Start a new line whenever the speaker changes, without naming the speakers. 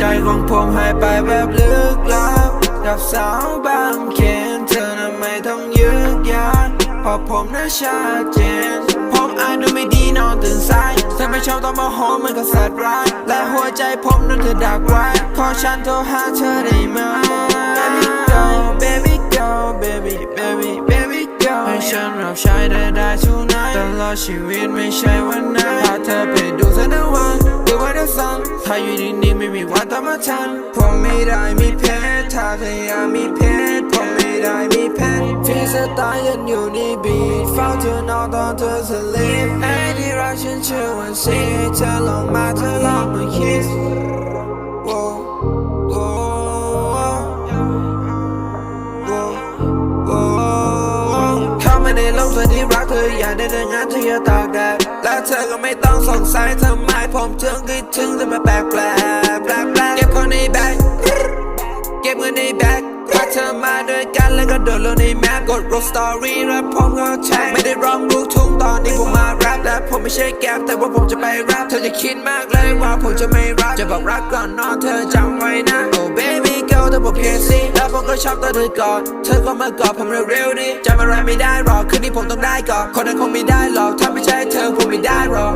จของผมหายไปแบบลึกลับกับสาวบางเขนเธอนั้ไม่ต้องยึกยักเพราะผมน่าชัดเจนผมอาจดูไม่ดีนอนตื่นสายเธอไม่ชอบต้องมาหอมเหมือนกับสัตว์ร้าย และหัวใจผมนั้นเธอดักไว้ขอฉันโทรหาเธอได้ไหม Baby go baby go baby baby baby go ให้ฉันรับใช้ได้ได้ทุกนายตลอดชีวิตไม่ใช่วันไหนพาเธอไปดูสักหนึ่งวัน son How you didn't need me, we want them a ton Pour me đại mi pet, ta về à mi pet. Pour me đại mi pet. Phi sẽ ta nhận nhiều đi beat. Phao chưa nó to to to live Any direction chưa hoàn sĩ Chờ lòng mà chờ lòng mà kiss. Whoa Coming in low, so they rock to ya, they done got to your thought that. ที่รักเธออยากได้แต่งาเธออย่าตากแดดและเธอก็ไม่ต้องสงสัยทำไมผมถึงคิดถึงแต่มาแปลกแปลกแปลกแปลกเก็บของในแบกเก็บเงินในแบกพาเธอมาด้วยกันแล้วก็โดดลงในแมปกด roll story แล้วผมก็แชร์ไม่ได้ร้องลูกทุ่งตอนนี้ผมมาแรปและผมไม่ใช่แก๊ปแต่ว่าผมจะไปแรปเธอจะคิดมากเลยว่าผมจะไม่รักจะบอกรักก่อนนอนเธอจำไว้นะ oh baby ก็ชอบตอนเธอกอดเธอก็มากอดผมเร็วๆนี่จำอะไรไม่ได้หรอกคืนนี้ผมต้องได้ก่อนคนนั้นคงไม่ได้หรอกถ้าไม่ใช่เธอผมไม่ได้หรอก